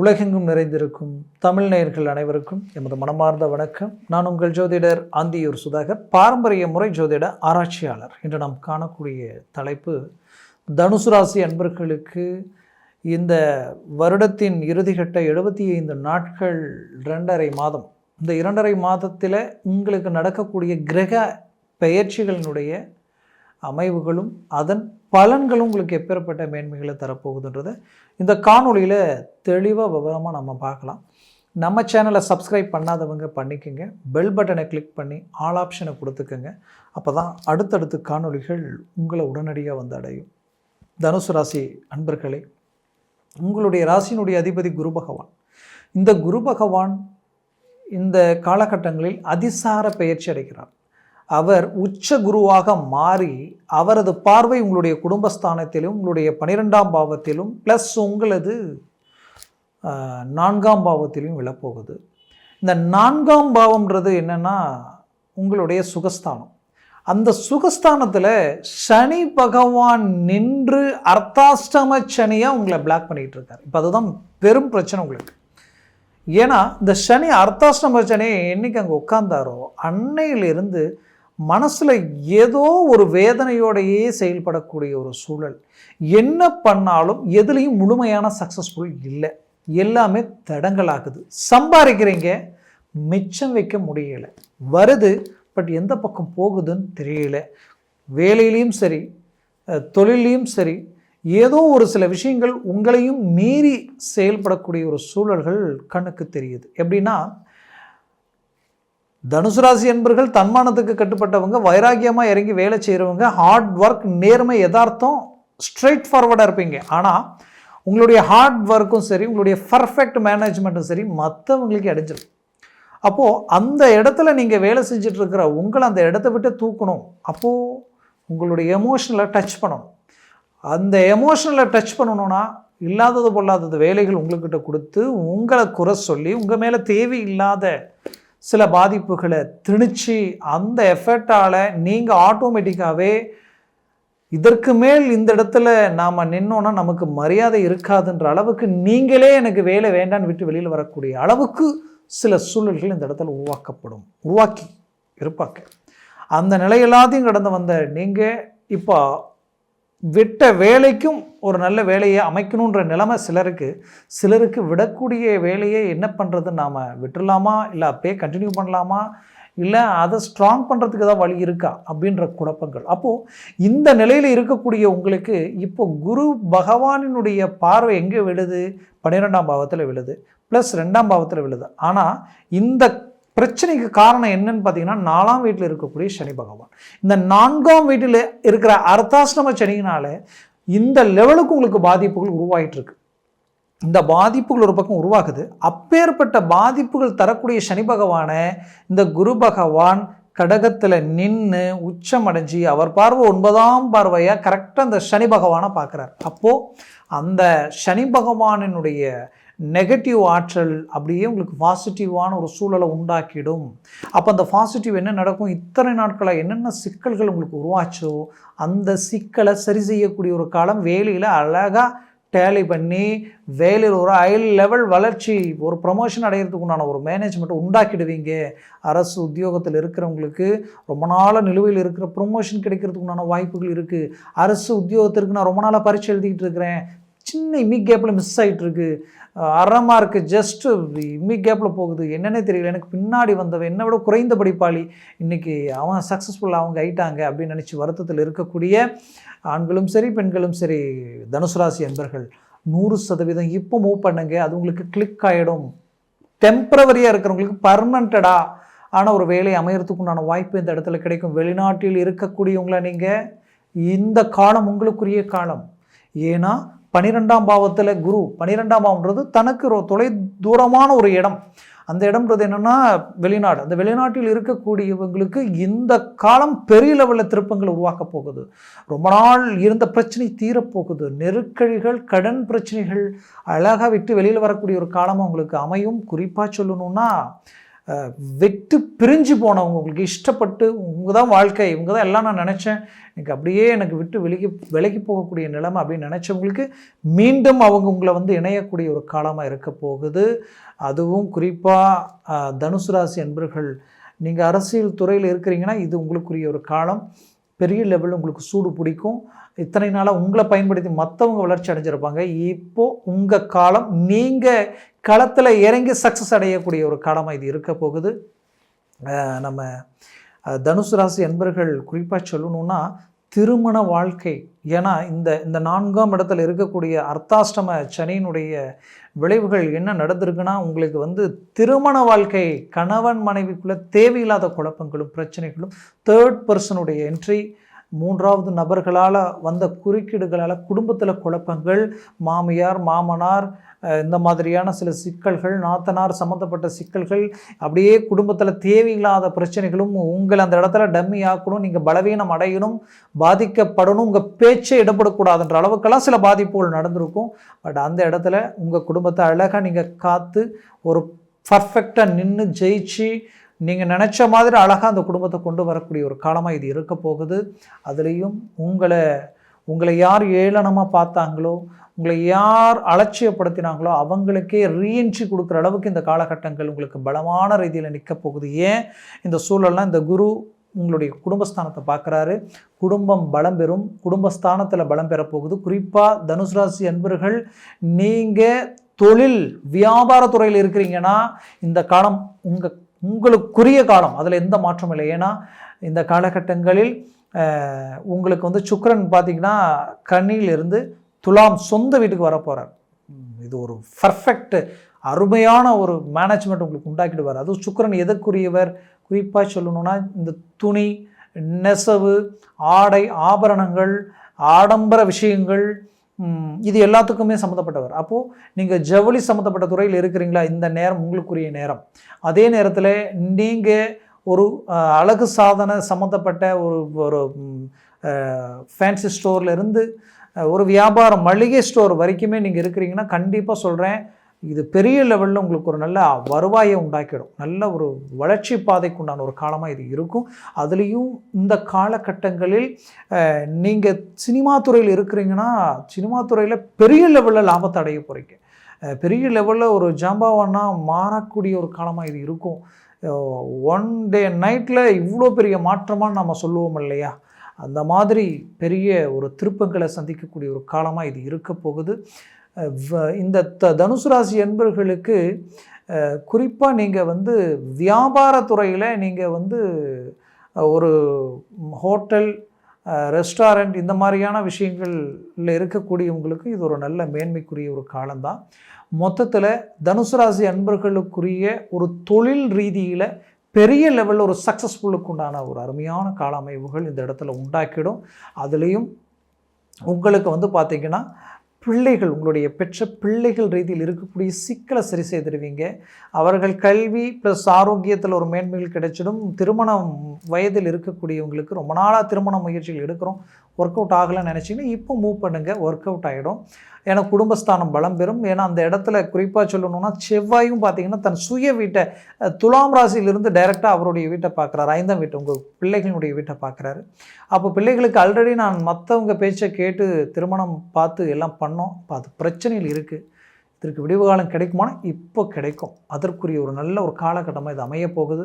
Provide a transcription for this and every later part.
உலகெங்கும் நிறைந்திருக்கும் தமிழ் நேயர்கள் அனைவருக்கும் எமது மனமார்ந்த வணக்கம். நான் உங்கள் ஜோதிடர் ஆந்தியூர் சுதாகர். பாரம்பரிய முறை ஜோதிட ஆராய்ச்சியாளர். இன்று நாம் காணக்கூடிய தலைப்பு தனுசு ராசி அன்பர்களுக்கு இந்த வருடத்தின் இறுதிகட்ட எழுபத்தி ஐந்து நாட்கள் இரண்டரை மாதம். இந்த இரண்டரை மாதத்தில் உங்களுக்கு நடக்கக்கூடிய கிரக பெயர்ச்சிகளினுடைய அமைவுகளும் அதன் பலன்களும் உங்களுக்கு எப்பேற்பட்ட மேன்மைகளை தரப்போகுதுன்றதை இந்த காணொலியில் தெளிவாக விவரமாக நம்ம பார்க்கலாம். நம்ம சேனலை சப்ஸ்கிரைப் பண்ணாதவங்க பண்ணிக்கோங்க. பெல் பட்டனை கிளிக் பண்ணி ஆல் ஆப்ஷனை கொடுத்துக்கோங்க. அப்போ தான் அடுத்தடுத்து காணொலிகள் உங்களை உடனடியாக வந்து அடையும். தனுசு ராசி அன்பர்களே உங்களுடைய ராசியினுடைய அதிபதி குரு பகவான். இந்த குரு பகவான் இந்த காலகட்டங்களில் அதிசார பெயர்ச்சி அடைகிறார். அவர் உச்ச குருவாக மாறி அவரது பார்வை உங்களுடைய குடும்பஸ்தானத்திலும் உங்களுடைய பனிரெண்டாம் பாவத்திலும் ப்ளஸ் உங்களது நான்காம் பாவத்திலும் விழப்போகுது. இந்த நான்காம் பாவம்ன்றது என்னென்னா உங்களுடைய சுகஸ்தானம். அந்த சுகஸ்தானத்தில் சனி பகவான் நின்று அர்த்தாஷ்டம சனியாக உங்களை பிளாக் பண்ணிகிட்டு இருக்கார் இப்போ அதுதான் பெரும் பிரச்சனை உங்களுக்கு. ஏன்னா இந்த சனி அர்த்தாஷ்டம சனி என்றைக்கு அங்கே உட்கார்ந்தாரோ அன்னையிலிருந்து மனசில் ஏதோ ஒரு வேதனையோடையே செயல்படக்கூடிய ஒரு சூழல். என்ன பண்ணாலும் எதுலேயும் முழுமையான சக்ஸஸ்ஃபுல் இல்லை. எல்லாமே தடங்களாகுது சம்பாதிக்கிறீங்க மிச்சம் வைக்க முடியலை. வருது பட் எந்த பக்கம் போகுதுன்னு தெரியல. வேலையிலையும் சரி தொழிலையும் சரி ஏதோ ஒரு சில விஷயங்கள் உங்களையும் மீறி செயல்படக்கூடிய ஒரு சூழல்கள் கண்ணுக்கு தெரியுது. எப்படின்னா தனுசு ராசி என்பர்கள் தன்மானத்துக்கு கட்டுப்பட்டவங்க வைராகியமாக இறங்கி வேலை செய்கிறவங்க ஹார்ட் ஒர்க் நேர்மை யதார்த்தம் ஸ்ட்ரைட் ஃபார்வர்டாக இருப்பீங்க. ஆனால் உங்களுடைய ஹார்ட் ஒர்க்கும் சரி உங்களுடைய பர்ஃபெக்ட் மேனேஜ்மெண்ட்டும் சரி மற்றவங்களுக்கு அடைஞ்சிடும் அப்போது அந்த இடத்துல நீங்கள் வேலை செஞ்சிட்ருக்கிற உங்களை அந்த இடத்த விட்டு தூக்கணும். அப்போது உங்களுடைய எமோஷனலை டச் பண்ணணும். அந்த எமோஷனலை டச் பண்ணணும்னா இல்லாதது பொல்லாதது வேலைகள் உங்கள்கிட்ட கொடுத்து உங்களை குறை சொல்லி உங்கள் மேலே தேவையில்லாத சில பாதிப்புகளை திணிச்சு அந்த எஃபெக்டால் நீங்கள் ஆட்டோமேட்டிக்காகவே இதற்கு மேல் இந்த இடத்துல நாம் நின்னோன்னா நமக்கு மரியாதை இருக்காதுன்ற அளவுக்கு நீங்களே எனக்கு வேலை வேண்டான்னு விட்டு வெளியில் வரக்கூடிய அளவுக்கு சில சூழல்கள் இந்த இடத்துல உருவாக்கப்படும். உருவாக்கி இருப்பாங்க. அந்த நிலையெல்லாத்தையும் கடந்து வந்த நீங்கள் இப்போ விட்ட வேலைக்கும் ஒரு நல்ல வேலையை அமைக்கணுன்ற நிலைமை சிலருக்கு சிலருக்கு விடக்கூடிய வேலையை என்ன பண்ணுறது நாம் விட்டுடலாமா? இல்லை அப்படியே கண்டினியூ பண்ணலாமா? இல்லை அதை ஸ்ட்ராங் பண்ணுறதுக்கு ஏதாவது வழி இருக்கா? அப்படின்ற குழப்பங்கள். அப்போது இந்த நிலையில் இருக்கக்கூடிய உங்களுக்கு இப்போ குரு பகவானினுடைய பார்வை எங்கே விழுது? பன்னிரெண்டாம் பாவத்தில் விழுது. ப்ளஸ் ரெண்டாம் பாவத்தில் விழுது. ஆனால் இந்த பிரச்சனைக்கு காரணம் என்னன்னு பார்த்தீங்கன்னா நாலாம் வீட்டில் இருக்கக்கூடிய சனி பகவான். இந்த நான்காம் வீட்டில் இருக்கிற அர்த்தாசிரம சனியினால இந்த லெவலுக்கு உங்களுக்கு பாதிப்புகள் உருவாகிட்டு இருக்கு இந்த பாதிப்புகள் ஒரு பக்கம் உருவாகுது. அப்பேற்பட்ட பாதிப்புகள் தரக்கூடிய சனி பகவானை இந்த குரு பகவான் கடகத்தில் நின்று உச்சமடைஞ்சி அவர் பார்வை ஒன்பதாம் பார்வையாக கரெக்டாக அந்த சனி பகவானை பார்க்குறார். அப்போது அந்த சனி பகவானினுடைய நெகட்டிவ் ஆற்றல் அப்படியே உங்களுக்கு பாசிட்டிவான ஒரு சூழலை உண்டாக்கிடும். அப்போ அந்த பாசிட்டிவ் என்ன நடக்கும்? இத்தனை நாட்களாக என்னென்ன சிக்கல்கள் உங்களுக்கு உருவாச்சோ அந்த சிக்கலை சரி செய்யக்கூடிய ஒரு காலம் வேலையில் அழகாக டேலி பண்ணி வேலையில் ஒரு ஹை லெவல் வளர்ச்சி ஒரு ப்ரமோஷன் அடையிறதுக்கு உண்டான ஒரு மேனேஜ்மெண்ட்டை உண்டாக்கிடுவீங்க. அரசு உத்தியோகத்தில் இருக்கிறவங்களுக்கு ரொம்ப நாளாக நிலுவையில் இருக்கிற ப்ரொமோஷன் கிடைக்கிறதுக்கு உண்டான வாய்ப்புகள் இருக்குது அரசு உத்தியோகத்திற்கு நான் ரொம்ப நாளாக பரீட்சை எழுதிக்கிட்டு இருக்கிறேன். சின்ன இம்மி கேப்பில் மிஸ் ஆகிட்டு இருக்கு அரை மார்க்கு ஜஸ்ட்டு இம்மி கேப்பில் போகுது. என்னென்னே தெரியல. எனக்கு பின்னாடி வந்தவன் என்னை விட குறைந்த படிப்பாளி. இன்றைக்கி அவன் சக்ஸஸ்ஃபுல்லாக அவங்க ஆயிட்டாங்க அப்படின்னு நினச்சி வருத்தத்தில் இருக்கக்கூடிய ஆண்களும் சரி பெண்களும் சரி தனுசு ராசி அன்பர்கள் நூறு சதவீதம் இப்போ மூவ் பண்ணுங்க. அது உங்களுக்கு கிளிக் ஆகிடும் டெம்பரவரியாக இருக்கிறவங்களுக்கு பர்மனண்டடாக ஆனால் ஒரு வேலை அமையறதுக்குண்டான வாய்ப்பு இந்த இடத்துல கிடைக்கும். வெளிநாட்டில் இருக்கக்கூடியவங்கள நீங்கள் இந்த காலம் உங்களுக்குரிய காலம். ஏன்னா பனிரெண்டாம் பாவத்தில் குரு. பனிரெண்டாம் பாவம்ன்றது தனக்கு தொலை தூரமான ஒரு இடம். அந்த இடம்ன்றது என்னென்னா வெளிநாடு. அந்த வெளிநாட்டில் இருக்கக்கூடியவங்களுக்கு இந்த காலம் பெரிய லெவலில் திருப்பங்கள் உருவாக்க போகுது. ரொம்ப நாள் இருந்த பிரச்சனை தீரப்போகுது நெருக்கடிகள் கடன் பிரச்சனைகள் அழகாக விட்டு வெளியில் வரக்கூடிய ஒரு காலம் அவங்களுக்கு அமையும். குறிப்பாக சொல்லணுன்னா விட்டு பிரிஞ்சு போனவங்க உங்களுக்கு இஷ்டப்பட்டு உங்கள் தான் வாழ்க்கை இவங்க தான் எல்லாம் நான் நினச்சேன். எனக்கு அப்படியே எனக்கு விட்டு விலகி விலகி போகக்கூடிய நிலைமை அப்படின்னு நினச்சவங்களுக்கு மீண்டும் அவங்க உங்களை வந்து இணையக்கூடிய ஒரு காலமாக இருக்க போகுது. அதுவும் குறிப்பாக தனுசு ராசி அன்பர்கள் நீங்கள் அரசியல் துறையில் இருக்கிறீங்கன்னா இது உங்களுக்குரிய ஒரு காலம். பெரிய லெவலில் உங்களுக்கு சூடு பிடிக்கும். இத்தனை நாளாக உங்களை பயன்படுத்தி மற்றவங்க வளர்ச்சி அடைஞ்சிருப்பாங்க. இப்போ உங்கள் காலம் நீங்கள் களத்தில் இறங்கி சக்ஸஸ் அடையக்கூடிய ஒரு காலமாக இது இருக்க போகுது. நம்ம தனுசு ராசி என்பர்கள் குறிப்பாக சொல்லணும்னா திருமண வாழ்க்கை. ஏன்னா இந்த இந்த நான்காம் இடத்துல இருக்கக்கூடிய அர்த்தாஷ்டம சனியினுடைய விளைவுகள் என்ன நடந்திருக்குன்னா உங்களுக்கு வந்து திருமண வாழ்க்கை கணவன் மனைவிக்குள்ளே தேவையில்லாத குழப்பங்களும் பிரச்சனைகளும் தேர்ட் பர்சனுடைய என்ட்ரி மூன்றாவது நபர்களால் வந்த குறுக்கீடுகளால் குடும்பத்தில் குழப்பங்கள் மாமியார் மாமனார் இந்த மாதிரியான சில சிக்கல்கள் நாத்தனார் சம்மந்தப்பட்ட சிக்கல்கள் அப்படியே குடும்பத்தில் தேவையில்லாத பிரச்சனைகளும் உங்களை அந்த இடத்துல டம்மி ஆக்கணும் நீங்கள் பலவீனம் அடையணும் பாதிக்கப்படணும் உங்கள் பேச்சே இடப்படக்கூடாதுன்ற அளவுக்கெல்லாம் சில பாதிப்புகள் நடந்திருக்கும். பட் அந்த இடத்துல உங்கள் குடும்பத்தை அழகாக நீங்கள் காத்து ஒரு பர்ஃபெக்டாக நின்று ஜெயிச்சு நீங்கள் நினச்ச மாதிரி அழகாக அந்த குடும்பத்தை கொண்டு வரக்கூடிய ஒரு காலமாக இது இருக்க போகுது. அதுலேயும் உங்களை உங்களை யார் ஏளனமாக பார்த்தாங்களோ உங்களை யார் அலட்சியப்படுத்தினாங்களோ அவங்களுக்கே ரீஎன்ட்ரி கொடுக்குற அளவுக்கு இந்த காலகட்டங்கள் உங்களுக்கு பலமான ரீதியில் நிற்க போகுது. ஏன்? இந்த சூழல்லாம் இந்த குரு உங்களுடைய குடும்பஸ்தானத்தை பார்க்குறாரு. குடும்பம் பலம் பெறும் குடும்பஸ்தானத்தில் பலம் பெற போகுது. குறிப்பாக தனுசு ராசி அன்பர்கள் நீங்கள் தொழில் வியாபாரத்துறையில் இருக்கிறீங்கன்னா இந்த காலம் உங்கள் உங்களுக்குரிய காலம் அதில் எந்த மாற்றமும் இல்லை. ஏன்னா இந்த காலகட்டங்களில் உங்களுக்கு வந்து சுக்கரன் பார்த்தீங்கன்னா கண்ணியிலிருந்து துலாம் சொந்த வீட்டுக்கு வர போகிறார் இது ஒரு பர்ஃபெக்ட் அருமையான ஒரு மேனேஜ்மெண்ட் உங்களுக்கு உண்டாக்கிடுவார். அதுவும் சுக்கரன் எதற்குரியவர்? குறிப்பாக சொல்லணும்னா இந்த துணி நெசவு ஆடை ஆபரணங்கள் ஆடம்பர விஷயங்கள் இது எல்லாத்துக்குமே சம்மந்தப்பட்டவர். அப்போது நீங்கள் ஜவுளி சம்மந்தப்பட்ட துறையில் இருக்கிறீங்களா? இந்த நேரம் உங்களுக்குரிய நேரம். அதே நேரத்தில் நீங்கள் ஒரு அழகு சாதன சம்மந்தப்பட்ட ஒரு ஒரு ஃபேன்சி ஸ்டோர்லேருந்து ஒரு வியாபாரம் மளிகை ஸ்டோர் வரைக்குமே நீங்கள் இருக்கிறீங்கன்னா கண்டிப்பாக சொல்கிறேன் இது பெரிய லெவலில் உங்களுக்கு ஒரு நல்ல வருவாயை உண்டாக்கிடும். நல்ல ஒரு வளர்ச்சி பாதைக்கு உண்டான ஒரு காலமாக இது இருக்கும். அதுலேயும் இந்த காலகட்டங்களில் நீங்கள் சினிமா துறையில் இருக்கிறீங்கன்னா சினிமா துறையில் பெரிய லெவலில் லாபத்தை அடைய போகிறீங்க பெரிய லெவலில் ஒரு ஜாம்பாவானா மாறக்கூடிய ஒரு காலமாக இது இருக்கும். ஒன் டே நைட்டில் இவ்வளோ பெரிய மாற்றமாக நம்ம சொல்லுவோம் இல்லையா? அந்த மாதிரி பெரிய ஒரு திருப்பங்களை சந்திக்கக்கூடிய ஒரு காலமாக இது இருக்க போகுது. இந்த த தனுசு ராசி என்பர்களுக்கு குறிப்பாக நீங்கள் வந்து வியாபாரத்துறையில் நீங்கள் வந்து ஒரு ஹோட்டல் ரெஸ்டாரண்ட் இந்த மாதிரியான விஷயங்கள்ல இருக்கக்கூடியவங்களுக்கு இது ஒரு நல்ல மேன்மைக்குரிய ஒரு காலம்தான். மொத்தத்தில் தனுசு ராசி அன்பர்களுக்குரிய ஒரு தொழில் ரீதியில் பெரிய லெவலில் ஒரு சக்ஸஸ்ஃபுல்லுக்கு உண்டான ஒரு அருமையான கால அமைவுகள் இந்த இடத்துல உண்டாக்கிடும். அதுலேயும் உங்களுக்கு வந்து பார்த்திங்கன்னா பிள்ளைகள் உங்களுடைய பெற்ற பிள்ளைகள் ரீதியில் இருக்கக்கூடிய சிக்கலை சரி செய்திருவீங்க. அவர்கள் கல்வி ப்ளஸ் ஆரோக்கியத்தில் ஒரு மேன்மைகள் கிடைச்சிடும். திருமணம் வயதில் இருக்கக்கூடியவங்களுக்கு ரொம்ப நாளாக திருமண முயற்சிகள் எடுக்கிறோம். ஒர்க் அவுட் ஆகலைன்னு நினச்சிங்கன்னா இப்போ மூவ் பண்ணுங்கள் ஒர்க் அவுட் ஆகிடும் ஏன்னா குடும்பஸ்தானம் பலம் பெறும். ஏன்னா அந்த இடத்துல குறிப்பாக சொல்லணும்னா செவ்வாயும் பார்த்தீங்கன்னா தன் சுய வீட்டை துலாம் ராசியிலிருந்து டைரெக்டாக அவருடைய வீட்டை பார்க்குறாரு ஐந்தாம் வீட்டை உங்கள் பிள்ளைகளுடைய வீட்டை பார்க்குறாரு அப்போ பிள்ளைகளுக்கு ஆல்ரெடி நான் மற்றவங்க பேச்சை கேட்டு திருமணம் பார்த்து எல்லாம் பண்ணோம். இப்போ அது பிரச்சனையில் இருக்குது இதற்கு விடிவு காலம் கிடைக்குமானா இப்போ கிடைக்கும். அதற்குரிய ஒரு நல்ல ஒரு காலகட்டமாக இது அமைய போகுது.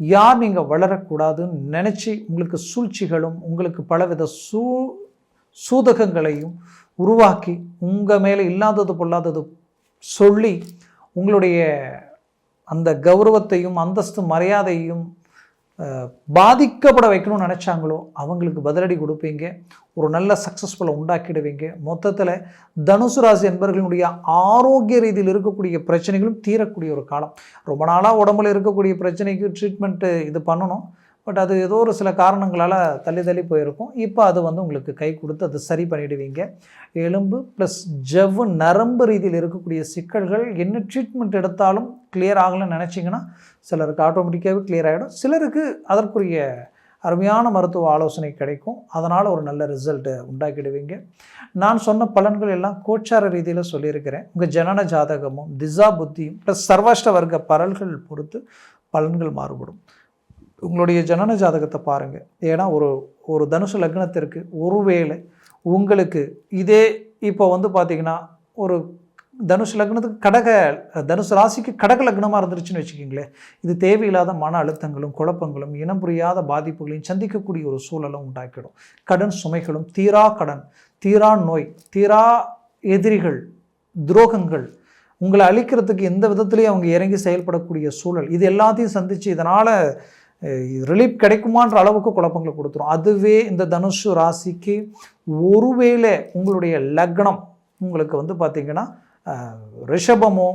யார் நீங்கள் வளரக்கூடாதுன்னு நினச்சி உங்களுக்கு சூழ்ச்சிகளும் உங்களுக்கு பலவித சூ சூதகங்களையும் உருவாக்கி உங்கள் மேலே இல்லாதது பொல்லாதது சொல்லி உங்களுடைய அந்த கௌரவத்தையும் அந்தஸ்து மரியாதையும் பாதிக்கப்பட வைக்கணும்னு நினச்சாங்களோ அவங்களுக்கு பதிலடி கொடுப்பீங்க. ஒரு நல்ல சக்ஸஸ்ஃபுல்லை உண்டாக்கிடுவீங்க. மொத்தத்தில் தனுசு ராசி என்பவர்களுடைய ஆரோக்கிய ரீதியில் இருக்கக்கூடிய பிரச்சனைகளும் தீரக்கூடிய ஒரு காலம். ரொம்ப நாளாக உடம்புல இருக்கக்கூடிய பிரச்சனைக்கு ட்ரீட்மெண்ட்டு இது பண்ணணும். பட் அது ஏதோ ஒரு சில காரணங்களால் தள்ளி தள்ளி போயிருக்கும். இப்போ அது வந்து உங்களுக்கு கை கொடுத்து அது சரி பண்ணிடுவீங்க. எலும்பு ப்ளஸ் ஜவ்வு நரம்பு ரீதியில் இருக்கக்கூடிய சிக்கல்கள் என்ன ட்ரீட்மெண்ட் எடுத்தாலும் கிளியர் ஆகலைன்னு நினச்சிங்கன்னா சிலருக்கு ஆட்டோமேட்டிக்காகவே கிளியர் ஆகிடும் சிலருக்கு அதற்குரிய அருமையான மருத்துவ ஆலோசனை கிடைக்கும். அதனால் ஒரு நல்ல ரிசல்ட்டை உண்டாக்கிடுவீங்க. நான் சொன்ன பலன்கள் எல்லாம் கோச்சார ரீதியில் சொல்லியிருக்கிறேன். உங்கள் ஜனன ஜாதகமும் திசா புத்தியும் ப்ளஸ் சர்வாஷ்ட வர்க்க பரல்கள் பொறுத்து பலன்கள் மாறுபடும். உங்களுடைய ஜனன ஜாதகத்தை பாருங்கள் ஏன்னா ஒரு ஒரு தனுசு லக்னத்திற்கு ஒருவேளை உங்களுக்கு இதே இப்போ வந்து பார்த்தீங்கன்னா ஒரு தனுசு லக்னத்துக்கு கடக தனுசு ராசிக்கு கடக லக்னமாக இருந்துருச்சுன்னு வச்சுக்கிங்களேன் இது தேவையில்லாத மன அழுத்தங்களும் குழப்பங்களும் இனம் புரியாத பாதிப்புகளையும் சந்திக்கக்கூடிய ஒரு சூழலும் உண்டாக்கிடும். கடன் சுமைகளும் தீரா கடன் தீரா நோய் தீரா எதிரிகள் துரோகங்கள் உங்களை அழிக்கிறதுக்கு எந்த விதத்துலேயும் அவங்க இறங்கி செயல்படக்கூடிய சூழல் இது எல்லாத்தையும் சந்தித்து இதனால் ரிலீஃப் கிடைக்குமான்ற அளவுக்கு குழப்பங்களை கொடுத்துரும். அதுவே இந்த தனுஷு ராசிக்கு ஒருவேளை உங்களுடைய லக்னம் உங்களுக்கு வந்து பார்த்திங்கன்னா ரிஷபமோ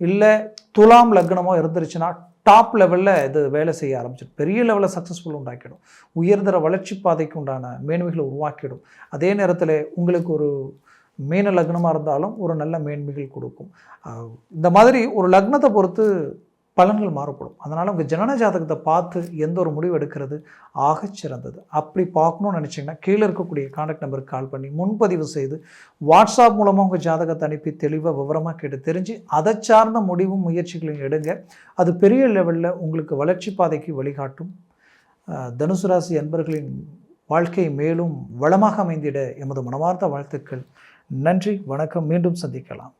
இல்லை துலாம் லக்னமோ இருந்துருச்சுன்னா டாப் லெவலில் இது வேலை செய்ய ஆரம்பிச்சிடும். பெரிய லெவலில் சக்ஸஸ்ஃபுல் உண்டாக்கிடும். உயர்தர வளர்ச்சி பாதைக்கு உண்டான மேன்மைகளை உருவாக்கிடும். அதே நேரத்தில் உங்களுக்கு ஒரு மீன லக்னமாக இருந்தாலும் ஒரு நல்ல மேன்மைகள் கொடுக்கும். இந்த மாதிரி ஒரு லக்னத்தை பொறுத்து பலன்கள் மாறுபடும். அதனால் உங்கள் ஜனன ஜாதகத்தை பார்த்து எந்த ஒரு முடிவு எடுக்கிறது ஆக சிறந்தது. அப்படி பார்க்கணும்னு நினச்சிங்கன்னா கீழே இருக்கக்கூடிய காண்டாக்ட் நம்பருக்கு கால் பண்ணி முன்பதிவு செய்து வாட்ஸ்அப் மூலமாக உங்கள் ஜாதகத்தை அனுப்பி தெளிவாக விவரமாக கேட்டு தெரிஞ்சு அதை சார்ந்த முடிவும் முயற்சிகளையும் எடுங்க. அது பெரிய லெவலில் உங்களுக்கு வளர்ச்சி பாதைக்கு வழிகாட்டும். தனுசு ராசி அன்பர்களின் வாழ்க்கை மேலும் வளமாக அமைந்திட எமது மனமார்ந்த வாழ்த்துக்கள். நன்றி வணக்கம். மீண்டும் சந்திக்கலாம்.